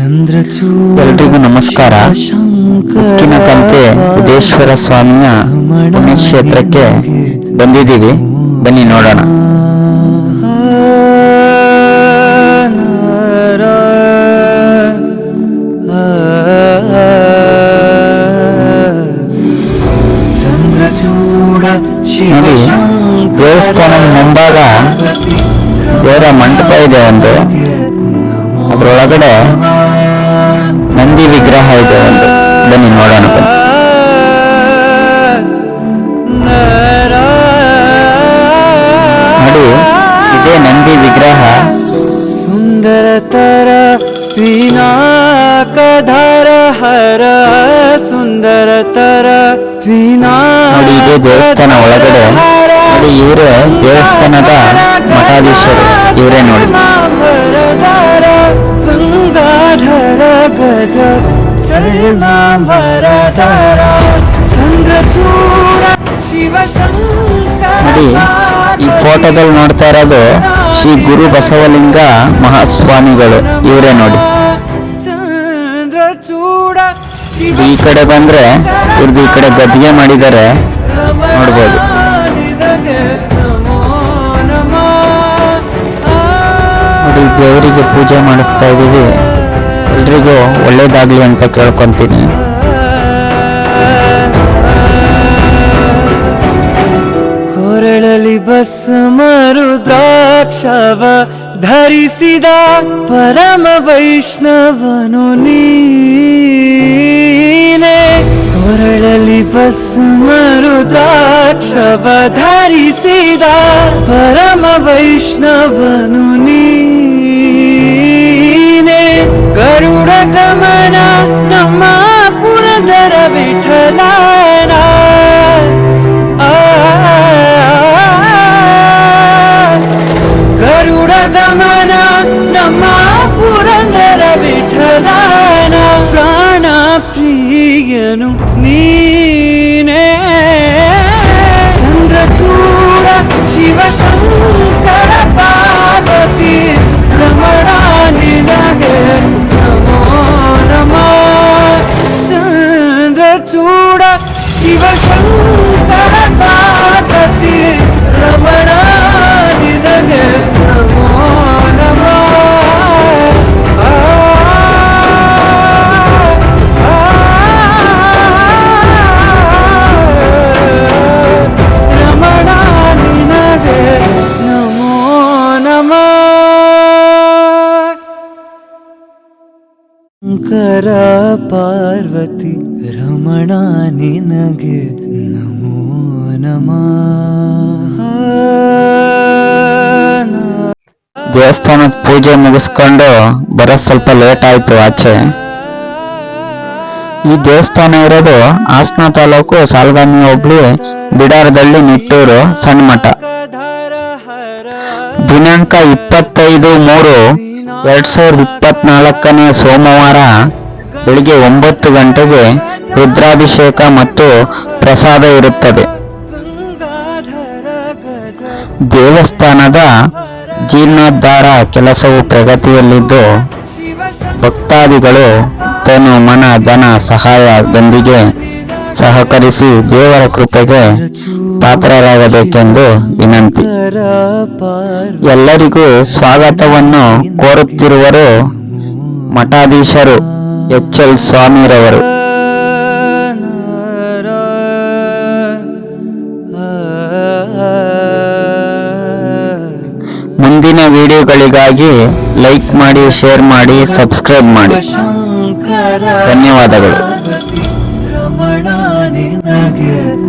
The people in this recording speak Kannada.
ಎಲ್ರಿಗೂ ನಮಸ್ಕಾರ. ಉಕ್ಕಿನ ಕಂತೆ ಉದೇಶ್ವರ ಸ್ವಾಮಿಯ ಪುಣ್ಯಕ್ಷೇತ್ರಕ್ಕೆ ಬಂದಿದ್ದೀವಿ. ಬನ್ನಿ ನೋಡೋಣ. ನೋಡಿ ದೇವಸ್ಥಾನದ ಮುಂಭಾಗ ದೇವರ ಮಂಟಪ ಇದೆ ಒಂದು. ಅದ್ರೊಳಗಡೆ ನಂದಿ ವಿಗ್ರಹ ಇದೆ ಒಂದು. ಬನ್ನಿ ನೋಡೋಣ ಬನ್ನಿ. ನೋಡಿ ಇದೇ ನಂದಿ ವಿಗ್ರಹ. ಸುಂದರತರ ಪಿನಾಕಧರ ಹರ ಸುಂದರತರ ನೋಡಿ ಇದೇ ದೇವಸ್ಥಾನ ಒಳಗಡೆ. ನೋಡಿ ಇವರೇ ದೇವಸ್ಥಾನದ ಮಠಾಧೀಶರು. ಇವರೇ ನೋಡಿ. ನೋಡಿ, ಈ ಫೋಟೋದಲ್ಲಿ ನೋಡ್ತಾ ಇರೋದು ಶ್ರೀ ಗುರು ಬಸವಲಿಂಗ ಮಹಾಸ್ವಾಮಿಗಳು. ಇವರೇ ನೋಡಿ. ಈ ಕಡೆ ಬಂದ್ರೆ ಇವ್ರದ್ದು ಈ ಕಡೆ ಗದ್ದಿಗೆ ಮಾಡಿದ್ದಾರೆ. ನೋಡ್ಬೋದು. ನೋಡಿ, ದೇವರಿಗೆ ಪೂಜೆ ಮಾಡಿಸ್ತಾ ಇದೀವಿ ಎಲ್ರಿಗೂ ಒಳ್ಳೇದಾಗ್ಲಿ ಅಂತ ಕೇಳ್ಕೊಂತೀನಿ. ಕೊರಳಲಿ ಬಸ್ ರುದ್ರಾಕ್ಷವ ಧರಿಸಿದ ಪರಮ ವೈಷ್ಣವನು ನೀನೆ. ಕೊರಳಲಿ ಬಸ್ ರುದ್ರಾಕ್ಷವ ಧರಿಸಿದ ಪರಮ ವೈಷ್ಣವನು ಪ್ರಿಯನು ನೀನೇ ಶಂಕರ ಪಾರ್ವತಿ, ರಮಣ ನಿನಗೆ ನಮೋ ನಮಃ. ದೇವಸ್ಥಾನದ ಪೂಜೆ ಮುಗಿಸ್ಕೊಂಡು ಬರೋ ಸ್ವಲ್ಪ ಲೇಟ್ ಆಯ್ತು ಆಚೆ. ಈ ದೇವಸ್ಥಾನ ಇರೋದು ಹಾಸನ ತಾಲೂಕು ಸಾಲ್ಗಾಮಿ ಹೋಬಳಿ ಬಿಡಾರದಲ್ಲಿ ನಿಟ್ಟೂರು ಸಣ್ಣ ಮಠ ದಿನಾಂಕ ಇಪ್ಪತ್ತೈದು ಮೂರು. ಎರಡ್ ಸಾವಿರದ ಇಪ್ಪತ್ನಾಲ್ಕನೇ ಸೋಮವಾರ ಬೆಳಿಗ್ಗೆ ಒಂಬತ್ತು ಗಂಟೆಗೆ ರುದ್ರಾಭಿಷೇಕ ಮತ್ತು ಪ್ರಸಾದ ಇರುತ್ತದೆ. ದೇವಸ್ಥಾನದ ಜೀರ್ಣೋದ್ಧಾರ ಕೆಲಸವು ಪ್ರಗತಿಯಲ್ಲಿದ್ದು, ಭಕ್ತಾದಿಗಳು ತನು ಮನ, ಧನ ಸಹಾಯದೊಂದಿಗೆ ಸಹಕರಿಸಿ ದೇವರ ಕೃಪೆಗೆ ಪಾತ್ರರಾಗಬೇಕೆಂದು ವಿನಂತಿ. ಎಲ್ಲರಿಗೂ ಸ್ವಾಗತವನ್ನು ಕೋರುತ್ತಿರುವರು ಮಠಾಧೀಶರು ಎಚ್ ಎಲ್ ಸ್ವಾಮಿರವರು. ಮುಂದಿನ ವಿಡಿಯೋಗಳಿಗಾಗಿ ಲೈಕ್ ಮಾಡಿ, ಶೇರ್ ಮಾಡಿ, ಸಬ್ಸ್ಕ್ರೈಬ್ ಮಾಡಿ. ಧನ್ಯವಾದಗಳು. get